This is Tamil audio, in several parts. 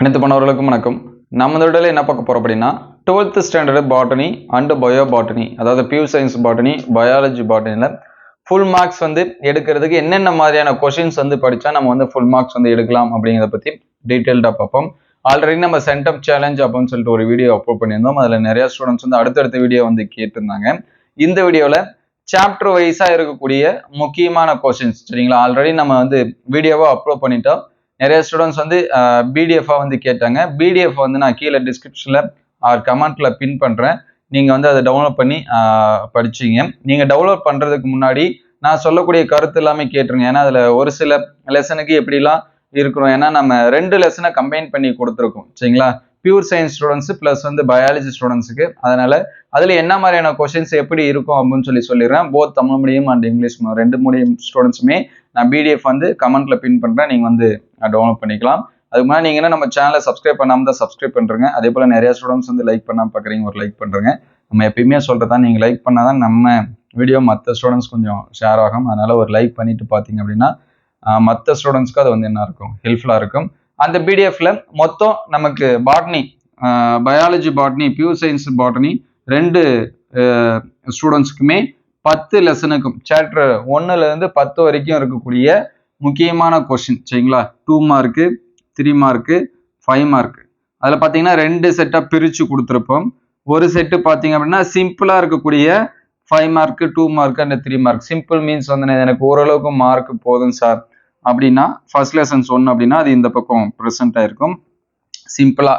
அனைத்து பணவர்களுக்கும் வணக்கம். நம்ம இந்த விடையில் என்ன பார்க்க போகிறோம் அப்படின்னா twelfth standard botany and bio botany அதாவது பியூ சயின்ஸ் பாட்டனி பயாலஜி பாட்டனியில் ஃபுல் மார்க்ஸ் வந்து எடுக்கிறதுக்கு என்னென்ன மாதிரியான கொஷின்ஸ் வந்து படித்தா நம்ம வந்து ஃபுல் மார்க்ஸ் வந்து எடுக்கலாம் அப்படிங்கிறத பற்றி டீட்டெயில்டாக பார்ப்போம். ஆல்ரெடி நம்ம சென்டப் சேலஞ்ச் அப்படின்னு சொல்லிட்டு ஒரு வீடியோ அப்லோட் பண்ணியிருந்தோம். அதில் நிறைய ஸ்டூடெண்ட்ஸ் வந்து அடுத்தடுத்த வீடியோ வந்து கேட்டிருந்தாங்க. இந்த வீடியோவில் சாப்டர் வைஸாக இருக்கக்கூடிய முக்கியமான கொஷின்ஸ் சரிங்களா? ஆல்ரெடி நம்ம வந்து வீடியோவை அப்லோட் பண்ணிட்டோம். நிறைய ஸ்டூடெண்ட்ஸ் வந்து பிடிஎஃபாக வந்து கேட்டாங்க. பிடிஎஃப் வந்து நான் கீழே டிஸ்கிரிப்ஷனில் ஆர் கமெண்ட்டில் பின் பண்ணுறேன் நீங்கள் வந்து அதை டவுன்லோட் பண்ணி படிச்சிங்க. நீங்கள் டவுன்லோட் பண்ணுறதுக்கு முன்னாடி நான் சொல்லக்கூடிய கருத்து எல்லாமே கேட்டுருங்க. ஏன்னா அதில் ஒரு சில லெசனுக்கு எப்படிலாம் இருக்கிறோம். ஏன்னா நம்ம ரெண்டு லெசனை கம்பைன் பண்ணி கொடுத்துருக்கோம். சரிங்களா? பியூர் சயின்ஸ் ஸ்டூடெண்ட்ஸு ப்ளஸ் வந்து பயாலஜி ஸ்டூடெண்ட்ஸுக்கு அதனால் அதில் என்ன மாதிரியான கொஷின்ஸ் எப்படி இருக்கும் அப்படின்னு சொல்லி சொல்லிடுறேன். Both Tamil medium and English ரெண்டு மீடியம் ஸ்டூடெண்ட்ஸுமே நான் பிடிஎஃப் வந்து கமெண்ட்ல பின் பண்ணுறேன் நீங்கள் வந்து டவுன்லோட் பண்ணிக்கலாம். அதுக்கு முன்னாடி நீங்கள் என்ன நம்ம சேனலை சப்ஸ்கிரைப் பண்ணாமல் தான் சப்ஸ்கிரைப் பண்ணுறங்க அதே போல் நிறைய ஸ்டூடெண்ட்ஸ் வந்து லைக் பண்ணாமல் பார்க்குறீங்க ஒரு லைக் பண்ணுறங்க நம்ம எப்பயுமே சொல்கிறதா நீங்கள் லைக் பண்ணால் தான் நம்ம வீடியோ மற்ற ஸ்டூடெண்ட்ஸ் கொஞ்சம் ஷேர் ஆகும். அதனால் ஒரு லைக் பண்ணிட்டு பார்த்தீங்க அப்படின்னா மற்ற ஸ்டூடெண்ட்ஸ்க்கு அது வந்து என்ன இருக்கும்? ஹெல்ப்ஃபுல்லாக இருக்கும். அந்த பிடிஎஃப்ல மொத்தம் நமக்கு botany biology botany pure science botany ரெண்டு ஸ்டூடெண்ட்ஸ்க்குமே பத்து லெசனுக்கும் சாப்டர் ஒன்னுலேருந்து பத்து வரைக்கும் இருக்கக்கூடிய முக்கியமான கொஷின் சரிங்களா? Two mark three mark five mark அதில் பார்த்தீங்கன்னா ரெண்டு செட்டாக பிரித்து கொடுத்துருப்போம். ஒரு செட்டு பார்த்தீங்க அப்படின்னா சிம்பிளாக இருக்கக்கூடிய five mark two mark and three mark simple means வந்து எனக்கு ஓரளவுக்கு மார்க் போதும் சார் அப்படின்னா ஃபர்ஸ்ட் லெசன்ஸ் ஒன்று அப்படின்னா அது இந்த பக்கம் ப்ரெசென்ட் ஆயிருக்கும் சிம்பிளாக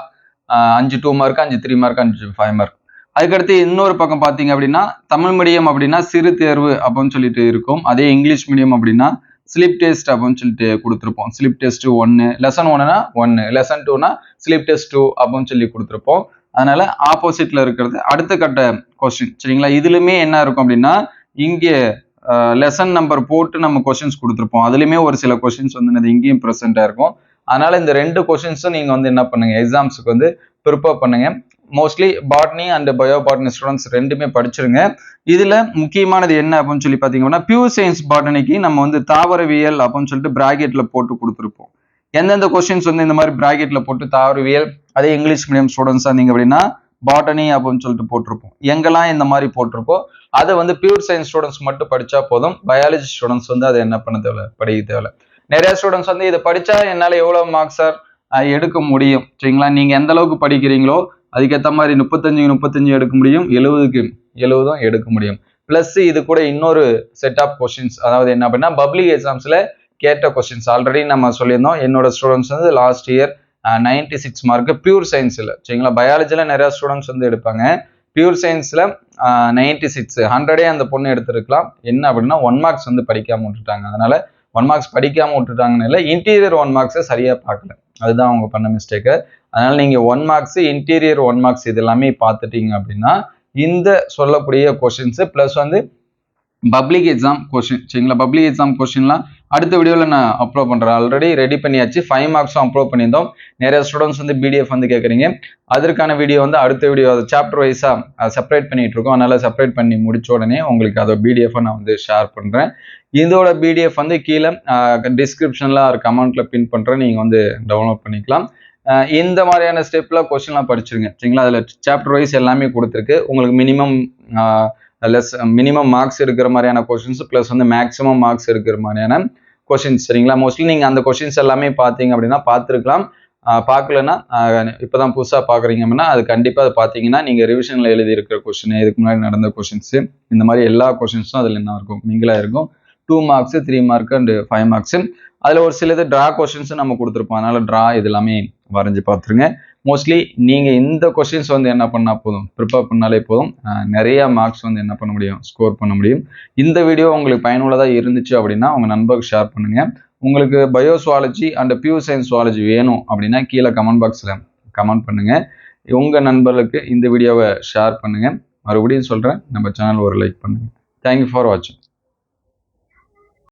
அஞ்சு டூ மார்க் அஞ்சு த்ரீ மார்க் அஞ்சு ஃபைவ் மார்க் அதுக்கடுத்து இன்னொரு பக்கம் பார்த்தீங்க அப்படின்னா தமிழ் மீடியம் அப்படின்னா சிறு தேர்வு அப்படின்னு சொல்லிட்டு இருக்கும். அதே இங்கிலீஷ் மீடியம் அப்படின்னா ஸ்லிப் டெஸ்ட் அப்படின்னு சொல்லிட்டு கொடுத்துருப்போம். ஸ்லிப் டெஸ்ட் ஒன்று லெசன் ஒன்னுனா ஒன்று லெசன் டூனா ஸ்லிப் டெஸ்ட் டூ அப்படின்னு சொல்லி கொடுத்துருப்போம். அதனால ஆப்போசிட்ல இருக்கிறது அடுத்த கட்ட கொஸ்டின் சரிங்களா? இதுலையுமே என்ன இருக்கும் அப்படின்னா இங்கே லெசன் நம்பர் போட்டு நம்ம கொஸ்டின்ஸ் கொடுத்துருப்போம். அதுலயுமே ஒரு சில கொஸ்டின்ஸ் வந்து இங்கேயும் ப்ரெசென்டா இருக்கும். அதனால இந்த ரெண்டு கொஸ்டின்ஸும் நீங்க வந்து என்ன பண்ணுங்க எக்ஸாம்ஸுக்கு வந்து ப்ரிப்பேர் பண்ணுங்க. Mostly botany and bio botany students ரெண்டுமே படிச்சிருங்க. இதுல முக்கியமானது என்ன அப்படின்னு சொல்லி பாத்தீங்கன்னா பியூர் சயின்ஸ் பாட்டனிக்கு நம்ம வந்து தாவரவியல் அப்படின்னு சொல்லிட்டு பிராக்கெட்ல போட்டு கொடுத்துருப்போம். எந்தெந்த கொஸ்டின்ஸ் வந்து இந்த மாதிரி பிராக்கெட்ல போட்டு தாவரவியல் அதே இங்கிலீஷ் மீடியம் ஸ்டூடெண்ட்ஸ் நீங்கள் அப்படின்னா பாட்டனி அப்படின்னு சொல்லிட்டு போட்டிருப்போம். எங்கெல்லாம் இந்த மாதிரி போட்டிருக்கோ அதை வந்து பியூர் சயின்ஸ் ஸ்டூடெண்ட்ஸ் மட்டும் படிச்சா போதும். பயாலஜி ஸ்டூடெண்ட்ஸ் வந்து அதை என்ன பண்ண தேவை படிக்க தேவை நிறைய ஸ்டூடெண்ட்ஸ் வந்து இதை படிச்சா என்னால எவ்வளவு மார்க்ஸ் சார் எடுக்க முடியும். சரிங்களா? நீங்க எந்த அளவுக்கு படிக்கிறீங்களோ அதுக்கேற்ற மாதிரி முப்பத்தஞ்சு முப்பத்தஞ்சு எடுக்க முடியும். எழுபதுக்கு எழுபதும் எடுக்க முடியும். பிளஸ் இது கூட இன்னொரு செட் ஆஃப் கொஸ்டின்ஸ் அதாவது என்ன அப்படின்னா பப்ளிக் எக்ஸாம்ஸ்ல கேட்ட கொஸ்டின்ஸ் ஆல்ரெடி நம்ம சொல்லியிருந்தோம். என்னோட ஸ்டூடெண்ட்ஸ் வந்து last year ninety six mark pure சயின்ஸில் சரிங்களா? பயாலஜியில் நிறைய ஸ்டூடெண்ட்ஸ் வந்து எடுப்பாங்க. பியூர் சயின்ஸில் நைன்டி சிக்ஸ் ஹண்ட்ரடே அந்த பொண்ணு எடுத்திருக்கலாம். என்ன அப்படின்னா ஒன் மார்க்ஸ் வந்து படிக்காமல் விட்டுட்டாங்க. அதனால ஒன் மார்க்ஸ் படிக்காமல் விட்டுட்டாங்கன்னு இல்லை இன்டீரியர் ஒன் மார்க்ஸை சரியாக பார்க்கல. அதுதான் அவங்க பண்ண மிஸ்டேக்கு அதனால நீங்கள் one marks interior one marks இது எல்லாமே பார்த்துட்டீங்க அப்படின்னா இந்த சொல்லக்கூடிய கொஷின்ஸ் ப்ளஸ் வந்து பப்ளிக் எக்ஸாம் கொஷின் சரிங்களா? பப்ளிக் எக்ஸாம் கொஷின்லாம் அடுத்த வீடியோவில் நான் அப்லோட் பண்ணுறேன் ஆல்ரெடி ரெடி பண்ணியாச்சு. ஃபைவ் மார்க்ஸும் அப்லோட் பண்ணியிருந்தோம். நிறைய ஸ்டூடெண்ட்ஸ் வந்து பிடிஎஃப் வந்து கேட்குறீங்க அதற்கான வீடியோ வந்து அடுத்த வீடியோ அது சாப்டர் வைஸாக செப்பரேட் பண்ணிகிட்டு இருக்கோம். அதனால் செப்பரேட் பண்ணி முடிச்ச உடனே உங்களுக்கு அதை பிடிஎஃபை நான் வந்து ஷேர் பண்ணுறேன் இதோட பிடிஎஃப் வந்து கீழே டிஸ்கிரிப்ஷனில் ஒரு கமெண்ட்டில் பின் பண்ணுறேன் நீங்கள் வந்து டவுன்லோட் பண்ணிக்கலாம். இந்த மாதிரியான ஸ்டெப்பில் கொஸ்டின்லாம் படிச்சிருங்க. சரிங்களா? அதில் சாப்டர் வைஸ் எல்லாமே கொடுத்துருக்கு. உங்களுக்கு மினிமம் லெஸ் மினிமம் மார்க்ஸ் இருக்கிற மாதிரியான கொஷின்ஸ் ப்ளஸ் வந்து மேக்ஸிமம் மார்க்ஸ் இருக்கிற மாதிரியான கொஷின்ஸ் சரிங்களா? மோஸ்ட்லி நீங்கள் அந்த கொஷின்ஸ் எல்லாமே பார்த்தீங்க அப்படின்னா பார்த்துருக்கலாம். பார்க்கலன்னா இப்போ தான் புதுசாக பார்க்குறீங்க அப்படின்னா அது கண்டிப்பாக அதை பார்த்தீங்கன்னா நீங்கள் ரிவிஷனில் எழுதி இருக்கிற கொஷின் இதுக்கு முன்னாடி நடந்த கொஷின்ஸு இந்த மாதிரி எல்லா கொஷின்ஸும் அதில் என்ன இருக்கும்? மிங்கிலாக இருக்கும். Two marks three mark and five marks அதில் ஒரு சிலது ட்ரா கொஷின்ஸும் நம்ம கொடுத்துருப்போம். அதனால் ட்ரா இது எல்லாமே வரைஞ்சி பார்த்துருங்க. மோஸ்ட்லி நீங்கள் இந்த கொஸ்டின்ஸ் வந்து என்ன பண்ணால் போதும்? ப்ரிப்பேர் பண்ணாலே போதும். நிறையா மார்க்ஸ் வந்து என்ன பண்ண முடியும்? ஸ்கோர் பண்ண முடியும். இந்த வீடியோ உங்களுக்கு பயனுள்ளதாக இருந்துச்சு அப்படின்னா உங்கள் நண்பருக்கு ஷேர் பண்ணுங்கள் உங்களுக்கு biozoology and pure science zoology வேணும் அப்படின்னா கீழே கமெண்ட் பாக்ஸில் கமெண்ட் பண்ணுங்கள் உங்கள் நண்பர்களுக்கு இந்த வீடியோவை ஷேர் பண்ணுங்கள் மறுபடியும் சொல்கிறேன் நம்ம சேனல் ஒரு லைக் பண்ணுங்கள் தேங்க்யூ ஃபார் வாட்சிங்